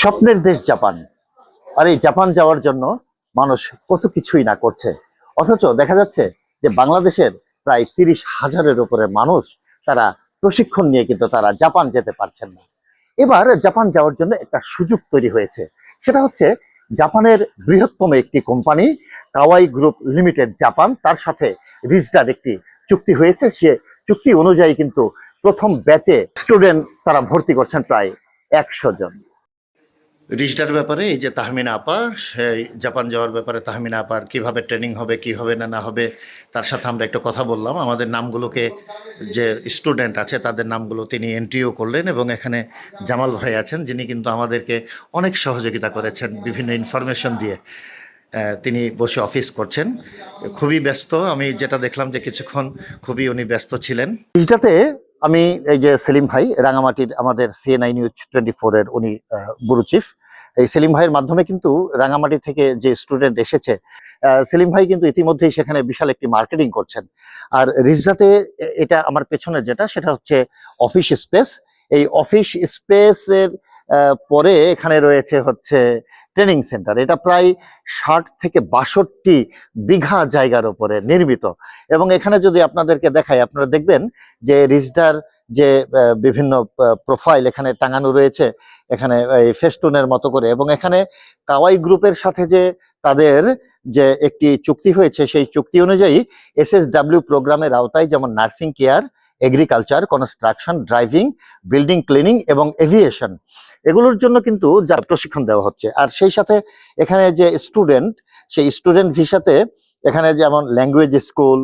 স্বপ্নের দেশ জাপান। আর এই জাপান যাওয়ার জন্য মানুষ কত কিছুই না করছে। অথচ দেখা যাচ্ছে যে বাংলাদেশের প্রায় তিরিশ হাজারের উপরে মানুষ তারা প্রশিক্ষণ নিয়ে কিন্তু তারা জাপান যেতে পারছেন না। এবার জাপান যাওয়ার জন্য একটা সুযোগ তৈরি হয়েছে। সেটা হচ্ছে জাপানের বৃহত্তম একটি company, Kawai group limited Japan. তার সাথে রিজদার একটি চুক্তি হয়েছে। সে চুক্তি অনুযায়ী কিন্তু প্রথম ব্যাচে স্টুডেন্ট তারা ভর্তি করছেন প্রায় একশো জন। রিজটার ব্যাপারে, এই যে তাহমিনা আপা সেই জাপান যাওয়ার ব্যাপারে তাহমিনা আপার কীভাবে ট্রেনিং হবে, কি হবে না না হবে, তার সাথে আমরা একটা কথা বললাম। আমাদের নামগুলোকে যে স্টুডেন্ট আছে, তাদের নামগুলো তিনি এন্ট্রিও করলেন এবং এখানে জামাল ভাই আছেন, যিনি কিন্তু আমাদেরকে অনেক সহযোগিতা করেছেন বিভিন্ন ইনফরমেশন দিয়ে। তিনি বসে অফিস করছেন। খুবই ব্যস্ত। আমি যেটা দেখলাম যে কিছুক্ষণ খুবই উনি ব্যস্ত ছিলেন। রিজটাতে আমি এই যে সেলিম ভাই, রাঙামাটির আমাদের সিএনআই নিউজ টোয়েন্টি ফোরের উনি বুড়ো চিফ এই সেলিম ভাইয়ের মাধ্যমে কিন্তু রাঙামাটি থেকে যে স্টুডেন্ট এসেছে সেলিম ভাই কিন্তু ইতিমধ্যেই সেখানে বিশাল একটি মার্কেটিং করছেন। আর রিজরাতে এটা আমার পেছনে যেটা, সেটা হচ্ছে অফিস স্পেস এই অফিস স্পেসের পরে এখানে রয়েছে হচ্ছে ট্রেনিং সেন্টার এটা প্রায় ষাট থেকে বাষট্টি বিঘা জায়গার ওপরে নির্মিত। এবং এখানে যদি আপনাদেরকে দেখাই, আপনারা দেখবেন যে রিজডার যে বিভিন্ন প্রোফাইল এখানে টাঙানো রয়েছে, এখানে এই ফেস্টুনের মতো করে। এবং এখানে কাওয়াই গ্রুপের সাথে যে তাদের যে একটি চুক্তি হয়েছে, সেই চুক্তি অনুযায়ী এসএসডাব্লিউ প্রোগ্রামের আওতায় যেমন nursing care agriculture construction driving building cleaning এবং এভিয়েশন এগুলোর জন্য কিন্তু যা প্রশিক্ষণ দেওয়া হচ্ছে। আর সেই সাথে এখানে যে স্টুডেন্ট সেই স্টুডেন্ট ভিসাতে এখানে যেমন ল্যাঙ্গুয়েজ স্কুল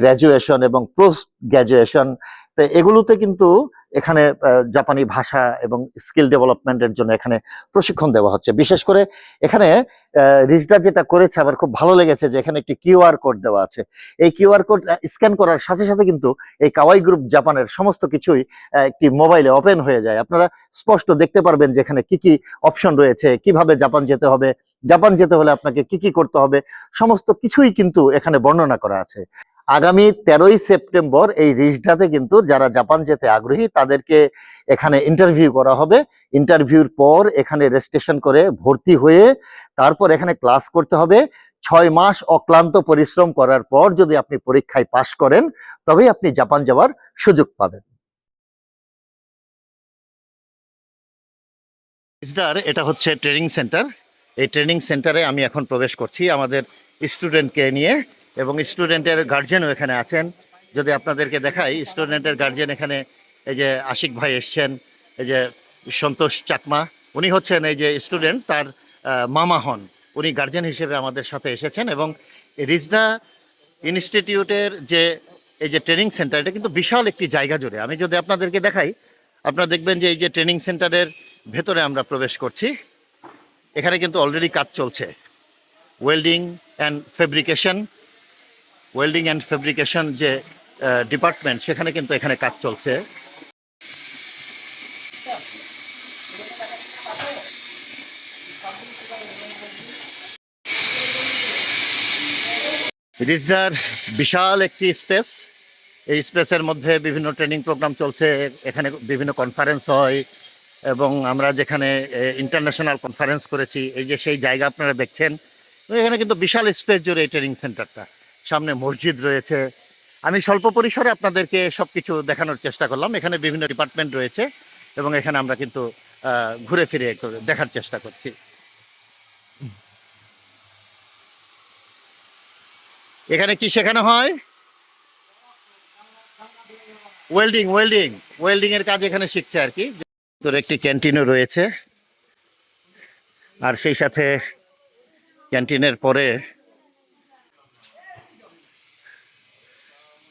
গ্র্যাজুয়েশন এবং পোস্ট গ্র্যাজুয়েশন তো এগুলোতে কিন্তু এখানে জাপানি ভাষা এবং স্কিল ডেভেলপমেন্টের জন্য এখানে প্রশিক্ষণ দেওয়া হচ্ছে। বিশেষ করে এখানে রিজদার যেটা করেছে আমার খুব ভালো লেগেছে যে এখানে একটি কিউআর কোড দেওয়া আছে। এই কিউআর কোড স্ক্যান করার সাথে সাথে কিন্তু এই কাওয়াই গ্রুপ জাপানের সমস্ত কিছুই একটি মোবাইলে ওপেন হয়ে যায়। আপনারা স্পষ্ট দেখতে পারবেন যে এখানে কি কি অপশন রয়েছে, কীভাবে জাপান যেতে হবে, জাপান যেতে হলে আপনাকে কি কি করতে হবে, সমস্ত কিছুই কিন্তু এখানে বর্ণনা করা আছে। আগামী তেরোই সেপ্টেম্বর এই রিজডাতে কিন্তু যারা জাপান যেতে আগ্রহী, তাদেরকে এখানে ইন্টারভিউ করা হবে। ইন্টারভিউর পর এখানে রেজিস্ট্রেশন করে ভর্তি হয়ে তারপর এখানে ক্লাস করতে হবে। ছয় মাস অক্লান্ত পরিশ্রম করার পর যদি আপনি পরীক্ষায় পাশ করেন, তবেই আপনি জাপান যাওয়ার সুযোগ পাবেন। এটা হচ্ছে ট্রেনিং সেন্টার এই ট্রেনিং সেন্টারে আমি এখন প্রবেশ করছি আমাদের স্টুডেন্টকে নিয়ে। এবং স্টুডেন্টের গার্জেনও এখানে আছেন। যদি আপনাদেরকে দেখাই, স্টুডেন্টের গার্জেন এখানে এই যে আশিক ভাই এসছেন, এই যে সন্তোষ চাকমা, উনি হচ্ছেন এই যে স্টুডেন্ট, তার মামা হন। উনি গার্জেন হিসেবে আমাদের সাথে এসেছেন এবং রিজনা ইনস্টিটিউটের যে, এই যে ট্রেনিং সেন্টার এটা কিন্তু বিশাল একটি জায়গা জুড়ে। আমি যদি আপনাদেরকে দেখাই, আপনারা দেখবেন যে এই যে ট্রেনিং সেন্টারের ভেতরে আমরা প্রবেশ করছি। এখানে কিন্তু অলরেডি কাজ চলছে। Welding and fabrication welding and fabrication যে ডিপার্টমেন্ট সেখানে কিন্তু এখানে কাজ চলছে। রিজদার বিশাল একটি স্পেস। এই স্পেসের মধ্যে বিভিন্ন ট্রেনিং প্রোগ্রাম চলছে, এখানে বিভিন্ন কনফারেন্স হয়, এবং আমরা যেখানে ইন্টারন্যাশনাল কনফারেন্স করেছি, এই যে সেই জায়গা আপনারা দেখছেন, এখানে কিন্তু বিশাল স্পেস জুড়ে এই ট্রেনিং সেন্টারটা সামনে মসজিদ রয়েছে। আমি স্বল্প পরিসরে আপনাদেরকে সব কিছু দেখানোর চেষ্টা করলাম। এখানে বিভিন্ন ডিপার্টমেন্ট রয়েছে এবং এখানে আমরা কিন্তু ঘুরে ফিরে দেখার চেষ্টা করছি। এখানে কি শেখানো হয়? ওয়েল্ডিং ওয়েল্ডিং ওয়েল্ডিং এর কাজ এখানে শিখছে আর কি। তোর একটি ক্যান্টিনও রয়েছে। আর সেই সাথে ক্যান্টিনের পরে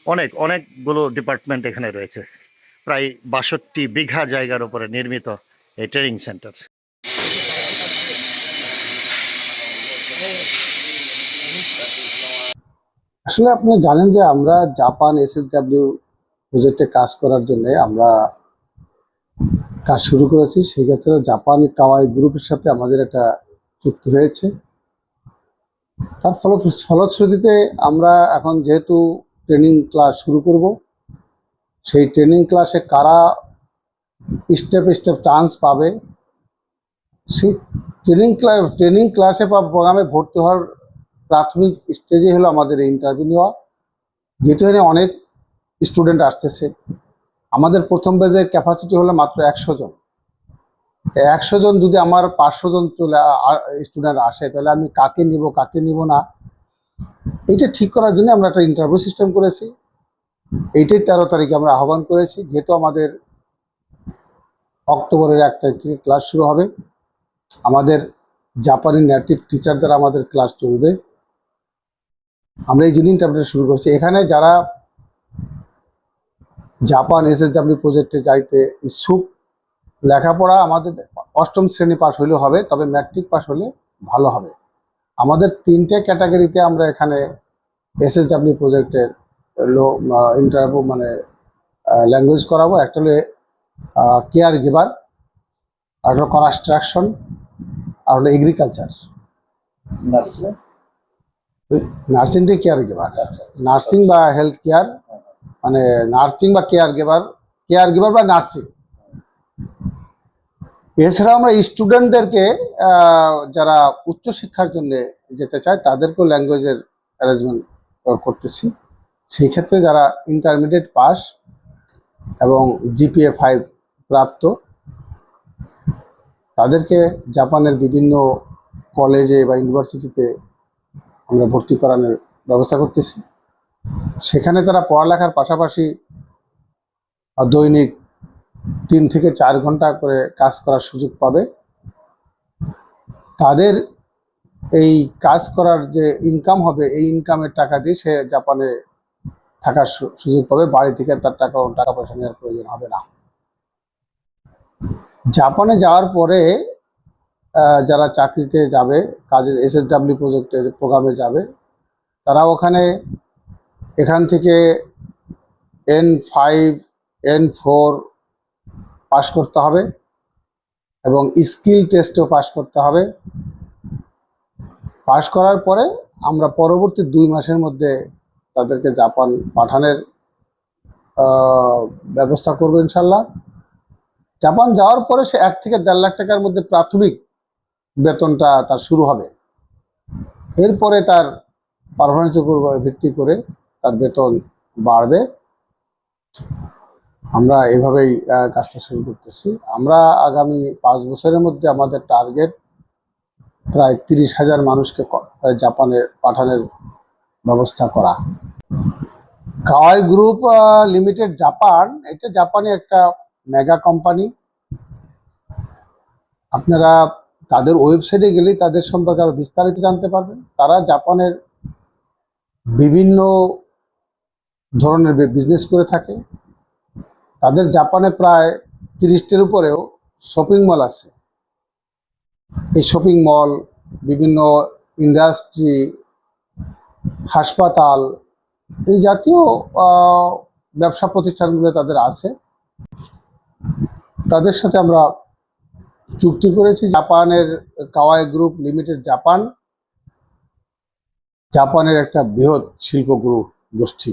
অনেক, অনেকগুলো ডিপার্টমেন্ট এখানে রয়েছে। প্রায় বাষট্টি বিঘা জায়গার উপরে নির্মিত এই ট্রেনিং সেন্টার আসলে আপনারা জানেন যে আমরা জাপান এসএসডাব্লিউ প্রজেক্টে কাজ করার জন্য আমরা কাজ শুরু করেছি। সেক্ষেত্রে জাপান কাওয়াই গ্রুপের সাথে আমাদের একটা চুক্তি হয়েছে। তার ফল ফলশ্রুতিতে আমরা এখন যেহেতু ট্রেনিং ক্লাস শুরু করব। সেই ট্রেনিং ক্লাসে কারা স্টেপ স্টেপ চান্স পাবে, সেই ট্রেনিং ক্লাস ট্রেনিং ক্লাসে বা প্রোগ্রামে ভর্তি হওয়ার প্রাথমিক স্টেজে হলো আমাদের এই ইন্টারভিউ নেওয়া যেহেতু অনেক স্টুডেন্ট আসতেছে। আমাদের প্রথম বেজের ক্যাপাসিটি হলো মাত্র একশো জন। একশো জন যদি আমার পাঁচশো জন চলে স্টুডেন্ট আসে, তাহলে আমি কাকে নিব কাকে নিব না এইটা ঠিক করার জন্য আমরা একটা ইন্টারভিউ সিস্টেম করেছি। এইটাই তেরো তারিখে আমরা আহ্বান করেছি, যেহেতু আমাদের অক্টোবরের এক তারিখ থেকে ক্লাস শুরু হবে। আমাদের জাপানি নেটিভ টিচার দ্বারা আমাদের ক্লাস চলবে। আমরা এই জন্য ইন্টারভিউটা শুরু করছি। এখানে যারা জাপান এসএসডাব্লিউ প্রজেক্টে যাইতে ইচ্ছুক, লেখাপড়া আমাদের অষ্টম শ্রেণি পাশ হলেও হবে, তবে ম্যাট্রিক পাশ হলে ভালো হবে। আমাদের তিনটে ক্যাটাগরিতে আমরা এখানে এসএসডাব্লিউ প্রজেক্টের লো ইন্টারভিউ মানে ল্যাঙ্গুয়েজ করাবো। একটা হলো কেয়ার গিভার আর হলো কনস্ট্রাকশন আর হলো এগ্রিকালচার নার্সিং নার্সিংটা কেয়ার গিভার নার্সিং বা হেলথ কেয়ার মানে নার্সিং বা কেয়ার গিভার কেয়ার গিভার বা নার্সিং এছাড়া আমরা স্টুডেন্টদেরকে যারা উচ্চশিক্ষার জন্য যেতে চায়, তাদেরকেও ল্যাঙ্গুয়েজের অ্যারেঞ্জমেন্ট করতেছি। সেই ক্ষেত্রে যারা ইন্টারমিডিয়েট পাস এবং জিপিএ ফাইভ প্রাপ্ত, তাদেরকে জাপানের বিভিন্ন কলেজে বা ইউনিভার্সিটিতে আমরা ভর্তি করানোর ব্যবস্থা করতেছি। সেখানে তারা পড়ালেখার পাশাপাশি দৈনিক তিন থেকে চার ঘণ্টা করে কাজ করার সুযোগ পাবে। তাদের এই কাজ করার যে ইনকাম হবে, এই ইনকামের টাকা দিয়ে সে জাপানে থাকার সুযোগ পাবে। বাড়ি থেকে তার টাকা টাকা পয়সা নেওয়ার প্রয়োজন হবে না। জাপানে যাওয়ার পরে যারা চাকরিতে যাবে, কাজের এস এসএসডাব্লিউ প্রজেক্টের প্রোগ্রামে যাবে, তারা ওখানে এখান থেকে N five N four pass করতে হবে এবং স্কিল টেস্টেও পাশ করতে হবে। পাশ করার পরে আমরা পরবর্তী দুই মাসের মধ্যে তাদেরকে জাপান পাঠানোর ব্যবস্থা করব ইনশাল্লাহ জাপান যাওয়ার পরে সে এক থেকে দেড় লাখ টাকার মধ্যে প্রাথমিক বেতনটা তার শুরু হবে। এরপরে তার পারফরমেন্সের উপর ভিত্তি করে তার বেতন বাড়বে। আমরা এভাবেই কাজটা শুরু করতেছি। আমরা আগামী পাঁচ বছরের মধ্যে আমাদের টার্গেট প্রায় তিরিশ হাজার মানুষকে জাপানে পাঠানোর ব্যবস্থা করা। কাওয়াই গ্রুপ লিমিটেড জাপান, এটা জাপানে একটা মেগা কোম্পানি আপনারা তাদের ওয়েবসাইটে গেলেই তাদের সম্পর্কে আরও বিস্তারিত জানতে পারবেন। তারা জাপানের বিভিন্ন ধরনের বিজনেস করে থাকে। তাদের জাপানে প্রায় তিরিশটির উপরেও শপিং মল আছে। এই শপিং মল বিভিন্ন ইন্ডাস্ট্রি হাসপাতাল, এই জাতীয় ব্যবসা প্রতিষ্ঠানগুলো তাদের আছে। তাদের সাথে আমরা চুক্তি করেছি জাপানের কাওয়াই গ্রুপ লিমিটেড জাপান। জাপানের একটা বৃহৎ শিল্প গ্রুপ গোষ্ঠী।